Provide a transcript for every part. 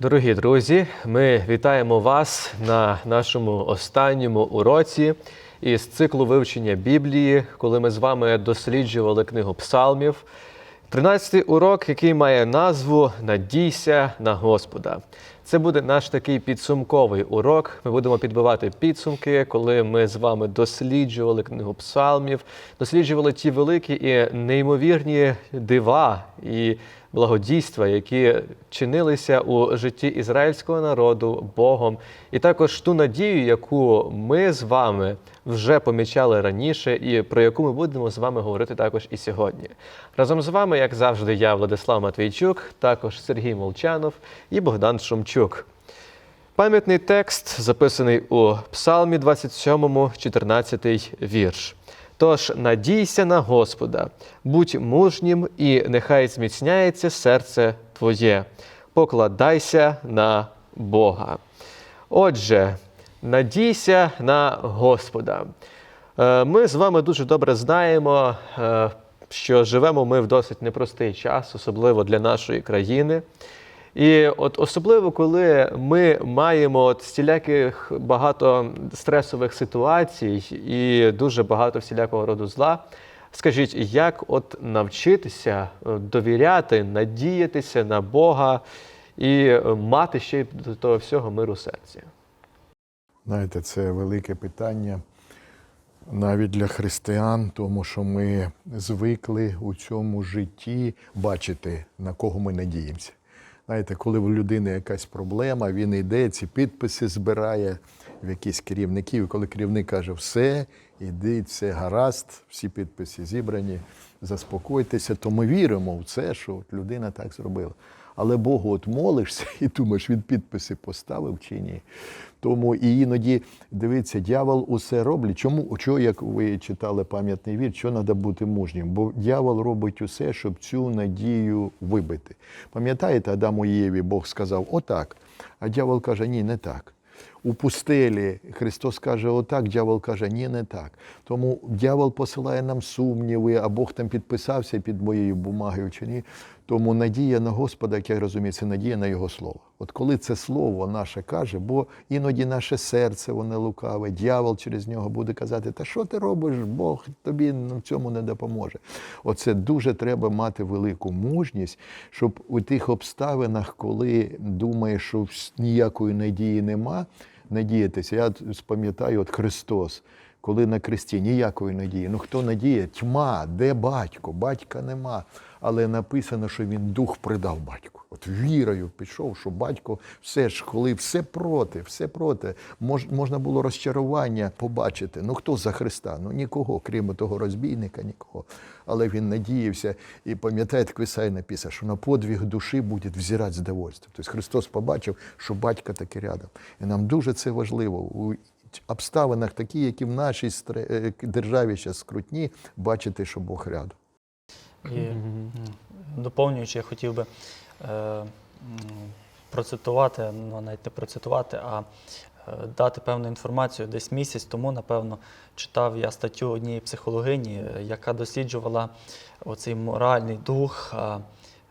Дорогі друзі, ми вітаємо вас на нашому останньому уроці із циклу вивчення Біблії, коли ми з вами досліджували книгу Псалмів. Тринадцятий урок, який має назву Надійся на Господа. Це буде наш такий підсумковий урок. Ми будемо підбивати підсумки, коли ми з вами досліджували книгу Псалмів, досліджували ті великі і неймовірні дива і благодійства, які чинилися у житті ізраїльського народу Богом, і також ту надію, яку ми з вами вже помічали раніше, і про яку ми будемо з вами говорити також і сьогодні. Разом з вами, як завжди, я Владислав Матвійчук, також Сергій Молчанов і Богдан Шумчук. Пам'ятний текст записаний у Псалмі 27, 14 вірш. Тож надійся на Господа, будь мужнім, і нехай зміцняється серце твоє, покладайся на Бога. Отже, надійся на Господа. Е, Ми з вами дуже добре знаємо, е, що живемо ми в досить непростий час, особливо для нашої країни. І от особливо, коли ми маємо от стіляких багато стресових ситуацій і дуже багато всілякого роду зла. Скажіть, як от навчитися е, довіряти, надіятися на Бога і е, мати ще й до того всього миру серці? Знаєте, це велике питання навіть для християн, тому що ми звикли у цьому житті бачити, на кого ми надіємося. Знаєте, коли у людини якась проблема, він йде, ці підписи збирає в якісь керівників. Коли керівник каже, все, іди, все гаразд, всі підписи зібрані, заспокойтеся, то ми віримо в це, що от людина так зробила. Але Богу от молишся і думаєш, він підписи поставив чи ні. Тому і іноді дивіться, дьявол усе робить. Чому чого, як ви читали пам'ятний вір, що треба бути мужнім? Бо дьявол робить усе, щоб цю надію вибити. Пам'ятаєте, Адаму і Єві Бог сказав отак. А дьявол каже, ні, не так. У пустелі Христос каже отак, дьявол каже, ні, не так. Тому дьявол посилає нам сумніви, а Бог там підписався під моєю бумагою чи ні. Тому надія на Господа, як я розумію, це надія на Його слово. От коли це слово наше каже, бо іноді наше серце воно лукаве, дьявол через нього буде казати, та що ти робиш, Бог тобі в цьому не допоможе. Оце дуже треба мати велику мужність, щоб у тих обставинах, коли думаєш, що ніякої надії нема, надіятися. Я пам'ятаю, от Христос, коли на кресті ніякої надії. Ну хто надіє? Тьма, де батько? Батька нема. Але написано, що він дух придав батьку. От вірою пішов, що батько все ж, коли все проти, все проти, мож, можна було розчарування побачити. Ну хто за Христа? Ну нікого, крім того розбійника, нікого. Але він надіявся і пам'ятаєте, як в Ісаї що на подвиг душі буде взирати з довольством. Тобто Христос побачив, що батька таки рядом. І нам дуже це важливо. У обставинах такі, які в нашій е, державі зараз скрутні, бачити, що Бог рядом. І доповнюючи, я хотів би е, процитувати, ну навіть не процитувати, а е, дати певну інформацію. Десь місяць тому, напевно, читав я статтю однієї психологині, е, яка досліджувала оцей моральний дух. е,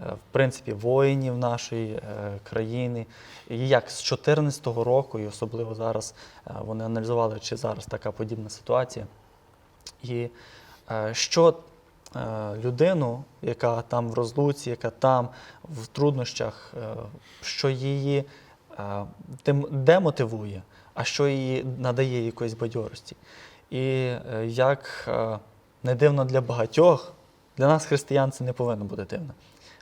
В принципі, воїнів нашої е, країни, і як з 2014 року, і особливо зараз е, вони аналізували, чи зараз така подібна ситуація. І е, що людину, яка там в розлуці, яка там в труднощах, е, що її е, демотивує, а що її надає якоїсь бадьорості. І е, як е, не дивно для багатьох, для нас, християн, це не повинно бути дивно.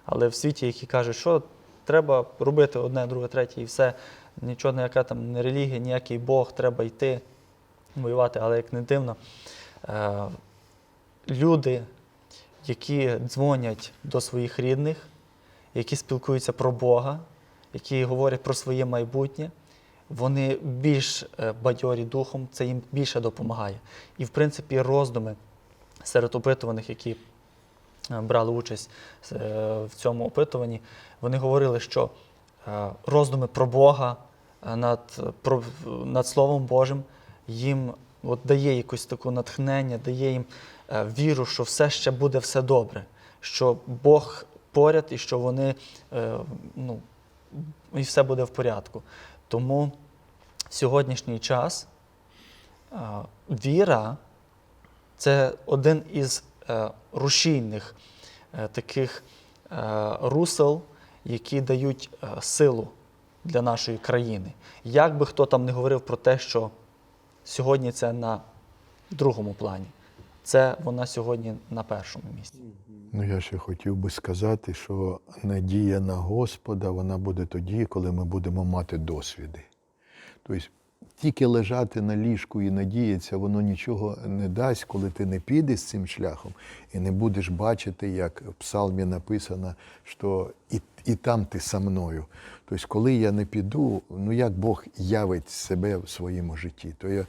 Але в світі, які кажуть, що треба робити одне, друге, третє, і все, нічого, ніяка там не релігія, ніякий Бог, треба йти воювати, але як не дивно, е, люди, які дзвонять до своїх рідних, які спілкуються про Бога, які говорять про своє майбутнє, вони більш е, бадьорі духом, це їм більше допомагає. І, в принципі, роздуми серед опитуваних, які е, брали участь е, в цьому опитуванні, вони говорили, що роздуми про Бога над, про, над Словом Божим їм от дає якусь таку натхнення, дає їм віру, що все ще буде все добре, що Бог поряд і що вони е, ну, і все буде в порядку. Тому в сьогоднішній час е, віра це один із е, рушійних е, таких е, русел, які дають е, силу для нашої країни. Як би хто там не говорив про те, що сьогодні це на другому плані, це вона сьогодні на першому місці. Ну, я ще хотів би сказати, що надія на Господа вона буде тоді, коли ми будемо мати досвіди. Тобто тільки лежати на ліжку і надіятися, воно нічого не дасть, коли ти не підеш цим шляхом і не будеш бачити, як в псалмі написано, що і, і там ти со мною. Тобто, коли я не піду, ну як Бог явить себе в своєму житті, то я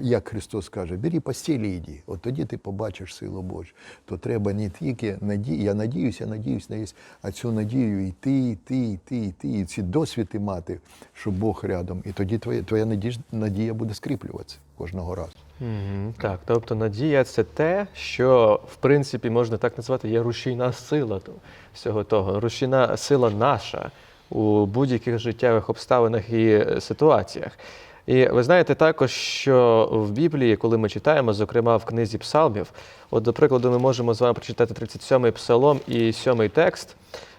як Христос каже, бери постілі і йди, от тоді ти побачиш силу Божу. То треба не тільки надію, я надіюся, надіюсь, надіюсь, а цю надію йти, йти, йти, йти, і ці досвіди мати, що Бог рядом. І тоді твоя, твоя надія, надія буде скріплюватися кожного разу. Угу, так, тобто надія це те, що в принципі можна так назвати, є рушійна сила всього того. Рушійна сила наша у будь-яких життєвих обставинах і е, ситуаціях. І ви знаєте також, що в Біблії, коли ми читаємо, зокрема в книзі Псалмів, от, до прикладу, ми можемо з вами прочитати 37-й псалом і 7-й текст,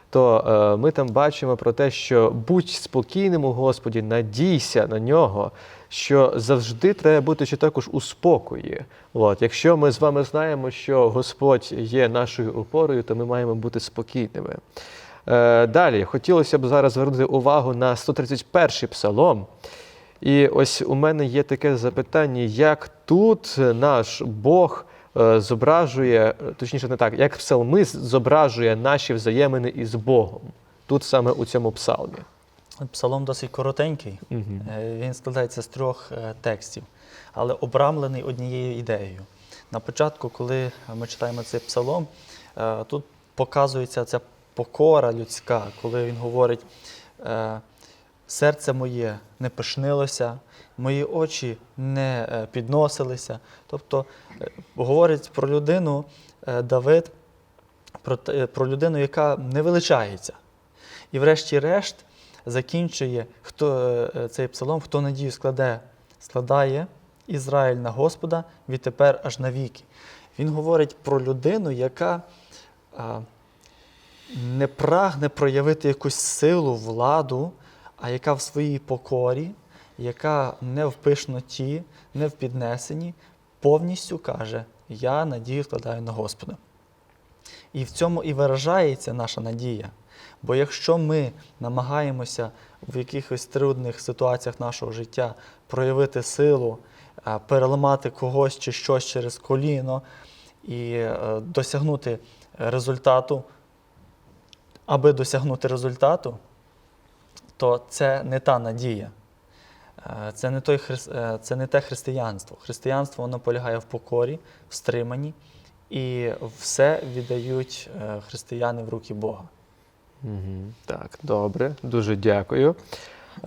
то е, ми там бачимо про те, що будь спокійним у Господі, надійся на нього, що завжди треба бути ще також у спокої. От, якщо ми з вами знаємо, що Господь є нашою опорою, то ми маємо бути спокійними. Е, далі хотілося б зараз звернути увагу на 131-й псалом. І ось у мене є таке запитання, як тут наш Бог е, зображує, точніше, не так, як псалмист зображує наші взаємини із Богом, тут саме у цьому псалмі. Псалом досить коротенький. Е, Він складається з трьох е, текстів, але обрамлений однією ідеєю. На початку, коли ми читаємо цей псалом, тут показується ця покора людська, коли він говорить: серце моє не пишнилося, мої очі не е, підносилися. Тобто е, говорить про людину е, Давид, про, про людину, яка не величається. І врешті-решт закінчує хто, цей псалом, хто надію складе, складає Ізраїль на Господа відтепер аж навіки. Він говорить про людину, яка не прагне проявити якусь силу, владу, а яка в своїй покорі, яка не в пишноті, не в піднесенні, повністю каже: Я надію складаю на Господа. І в цьому і виражається наша надія. Бо якщо ми намагаємося в якихось трудних ситуаціях нашого життя проявити силу, е, переламати когось чи щось через коліно і е, досягнути результату, аби досягнути результату, то це не та надія. Е, Це не, той, е, це не те християнство. Християнство воно полягає в покорі, в стриманні, і все віддають е, християни в руки Бога. Мгм. Так, добре, дуже дякую.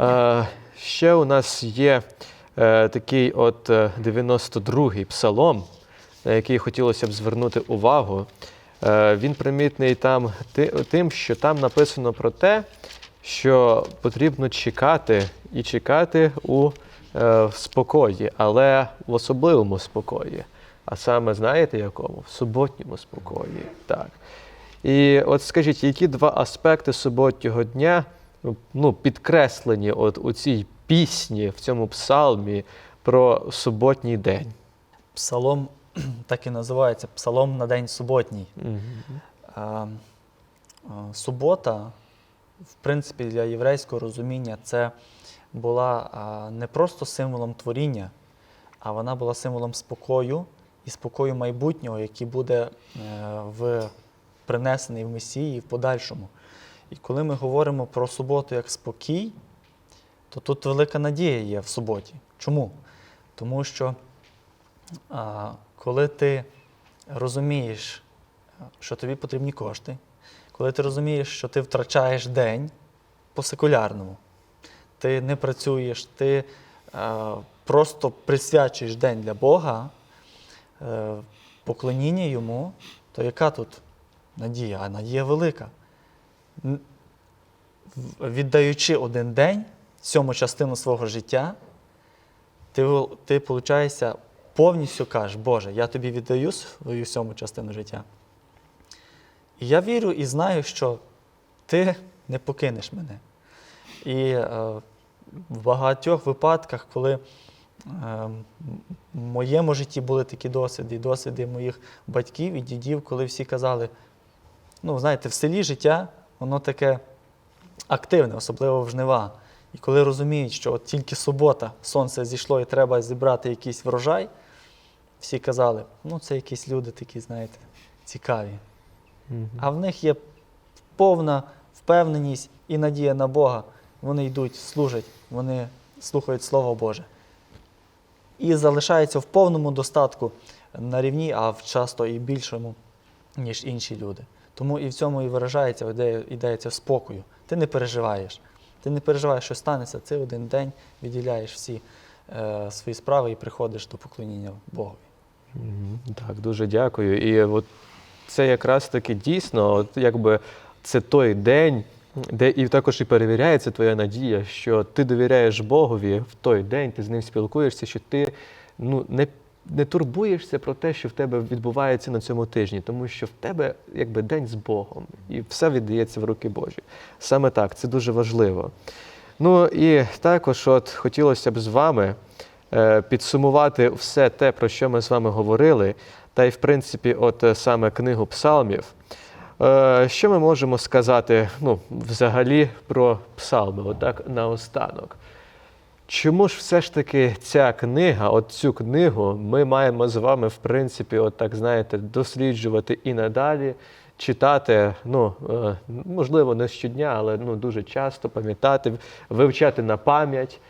Е, ще у нас є е, такий от е, 92-й псалом, на який хотілося б звернути увагу. Е, він примітний там тим, що там написано про те, що потрібно чекати і чекати у е, спокої, але в особливому спокої. А саме знаєте якому? В суботньому спокої. Так. І от скажіть, які два аспекти суботнього дня ну, підкреслені от у цій пісні, в цьому псалмі про суботній день? Псалом так і називається Псалом на день суботній. А, Субота, в принципі, для єврейського розуміння це була не просто символом творіння, а вона була символом спокою і спокою майбутнього, який буде е, в, принесений в Месії і в подальшому. І коли ми говоримо про суботу як спокій, то тут велика надія є в суботі. Чому? Тому що коли ти розумієш, що тобі потрібні кошти, коли ти розумієш, що ти втрачаєш день по-секулярному, ти не працюєш, ти е, просто присвячуєш день для Бога, е, поклоніння йому, то яка тут надія? А надія велика. Віддаючи один день, сьому частину свого життя, ти, ти повністю кажеш, Боже, я тобі віддаю свою сьому частину життя. Я вірю і знаю, що ти не покинеш мене. І е, в багатьох випадках, коли е, в моєму житті були такі досвіди, досвіди моїх батьків і дідів, коли всі казали, ну, знаєте, в селі життя, воно таке активне, особливо в жнива. І коли розуміють, що от тільки субота, сонце зійшло і треба зібрати якийсь врожай, всі казали, ну це якісь люди такі, знаєте, цікаві. А в них є повна впевненість і надія на Бога. Вони йдуть, служать, вони слухають Слово Боже. І залишаються в повному достатку на рівні, а в часто і більшому, ніж інші люди. Тому і в цьому і виражається цього спокою. Ти не переживаєш. Ти не переживаєш, що станеться. Ти один день відділяєш всі е, свої справи і приходиш до поклоніння Богові. Так, дуже дякую. І от це якраз таки дійсно, от якби це той день, де і також і перевіряється твоя надія, що ти довіряєш Богові в той день, ти з ним спілкуєшся, що ти ну, не, не турбуєшся про те, що в тебе відбувається на цьому тижні, тому що в тебе якби день з Богом, і все віддається в руки Божі. Саме так, це дуже важливо. Ну і також, от хотілося б з вами е, підсумувати все те, про що ми з вами говорили, та й в принципі, от е, саме книгу псалмів. Е, Що ми можемо сказати ну, взагалі про псалми, отак наостанок? Чому ж все ж таки ця книга, от цю книгу, ми маємо з вами, в принципі, от так знаєте, досліджувати і надалі, читати, ну, е, можливо, не щодня, але ну, дуже часто пам'ятати, вивчати на пам'ять.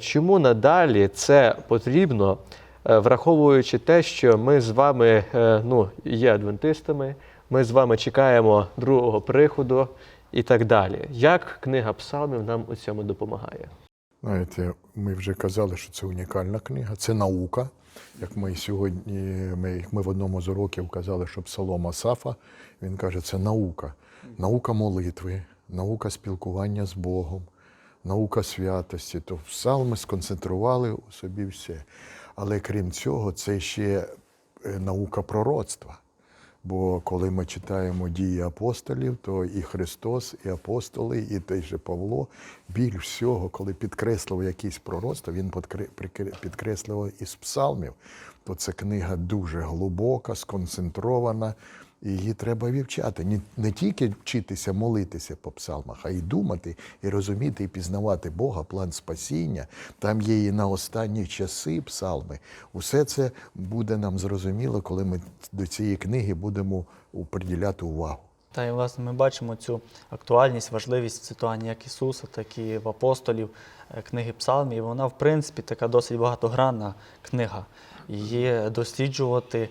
Чому надалі це потрібно, враховуючи те, що ми з вами е, ну, є адвентистами, ми з вами чекаємо другого приходу і так далі. Як книга псалмів нам у цьому допомагає? Знаєте, ми вже казали, що це унікальна книга, це наука. Як ми сьогодні, ми, як ми в одному з уроків казали, що Псалом Асафа, він каже, це наука. Наука молитви, наука спілкування з Богом, наука святості. То псалми сконцентрували у собі все. Але крім цього, це ще е, наука пророцтва. Бо коли ми читаємо дії апостолів, то і Христос, і апостоли, і той же Павло більш всього, коли підкреслив якісь пророцтва, він підкреслював із псалмів, то це книга дуже глибока, сконцентрована, її треба вивчати. Не, не тільки вчитися молитися по псалмах, а й думати, і розуміти, і пізнавати Бога, план спасіння. Там є і на останні часи псалми. Усе це буде нам зрозуміло, коли ми до цієї книги будемо приділяти увагу. Та і власне ми бачимо цю актуальність, важливість цитуванні як Ісуса, так і в апостолів е, книги Псалмів. Вона, в принципі, така досить багатогранна книга. Її досліджувати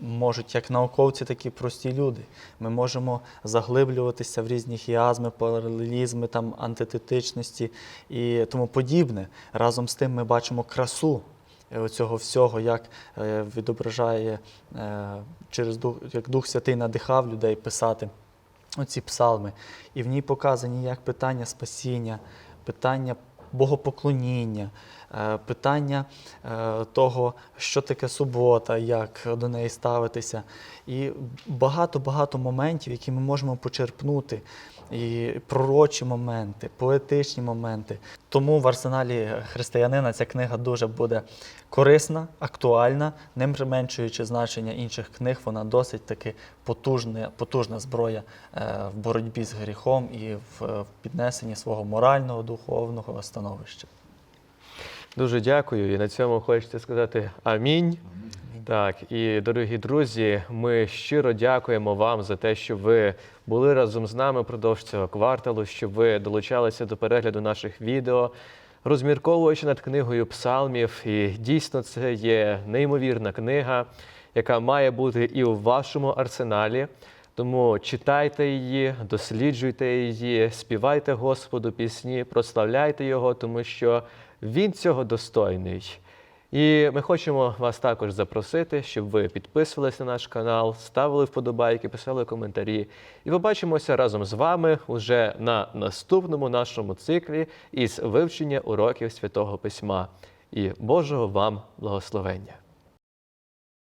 можуть як науковці, так і прості люди. Ми можемо заглиблюватися в різні хіазми, паралелізми, там, антитетичності і тому подібне. Разом з тим ми бачимо красу е, цього всього, як е, відображає е, через дух, як Дух Святий надихав людей писати оці псалми. І в ній показані як питання спасіння, питання богопоклоніння, е, питання е, того, що таке субота, як до неї ставитися. І багато-багато моментів, які ми можемо почерпнути. І пророчі моменти, поетичні моменти. Тому в арсеналі християнина ця книга дуже буде корисна, актуальна, не применшуючи значення інших книг, вона досить таки потужна, потужна зброя е, в боротьбі з гріхом і в, в піднесенні свого морального, духовного становища. Дуже дякую. І на цьому хочеться сказати амінь. Так, і дорогі друзі, ми щиро дякуємо вам за те, що ви були разом з нами впродовж цього кварталу, що ви долучалися до перегляду наших відео, розмірковуючи над книгою псалмів. І дійсно це є неймовірна книга, яка має бути і у вашому арсеналі. Тому читайте її, досліджуйте її, співайте Господу пісні, прославляйте Його, тому що Він цього достойний. І ми хочемо вас також запросити, щоб ви підписувалися на наш канал, ставили вподобайки, писали коментарі. І побачимося разом з вами уже на наступному нашому циклі із вивчення уроків Святого Письма. І Божого вам благословення!